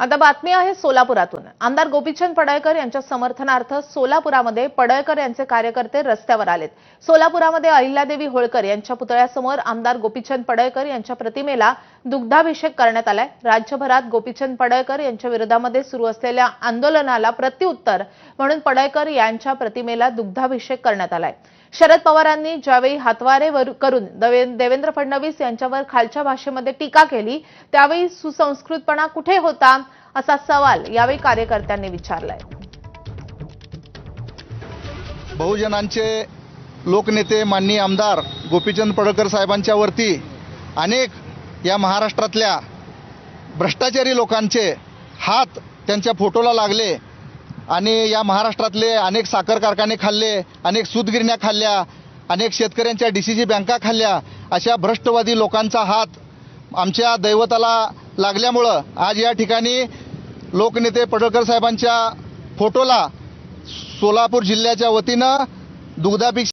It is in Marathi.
आता बातमी आहे सोलापुरातून. आमदार गोपीचंद पडळकर यांच्या समर्थनार्थ सोलापुरामध्ये पडळकर यांचे कार्यकर्ते रस्त्यावर आलेत. सोलापुरामध्ये अहिल्यादेवी होळकर यांच्या पुतळ्यासमोर आमदार गोपीचंद पडळकर यांच्या प्रतिमेला दुग्धाभिषेक करण्यात आलाय. राज्यभरात गोपीचंद पडळकर यांच्या विरोधामध्ये सुरू असलेल्या आंदोलनाला प्रत्युत्तर म्हणून पडळकर यांच्या प्रतिमेला दुग्धाभिषेक करण्यात आलाय. शरद पवारांनी ज्यावेळी हातवारे वर- करून दवे- देवेंद्र फडणवीस यांच्यावर खालच्या भाषेमध्ये टीका केली त्यावेळी सुसंस्कृतपणा कुठे होता असा सवाल यावेळी कार्यकर्त्यांनी विचारलाय. बहुजनांचे लोकनेते माननीय आमदार गोपीचंद पडळकर साहेबांच्यावरती अनेक या महाराष्ट्रातल्या भ्रष्टाचारी लोकांचे हात त्यांच्या फोटोला लागले आणि या महाराष्ट्रातले अनेक साखर कारखाने खाल्ले अनेक सूतगिरण्या खाल्ल्या अनेक शेतकऱ्यांच्या डी सी जी बँका खाल्ल्या अशा भ्रष्टवादी लोकांचा हात आमच्या दैवताला लागल्यामुळं आज या ठिकाणी लोकनेते पडळकर साहेबांच्या फोटोला सोलापूर जिल्ह्याच्या वतीनं दुग्धाभिषेक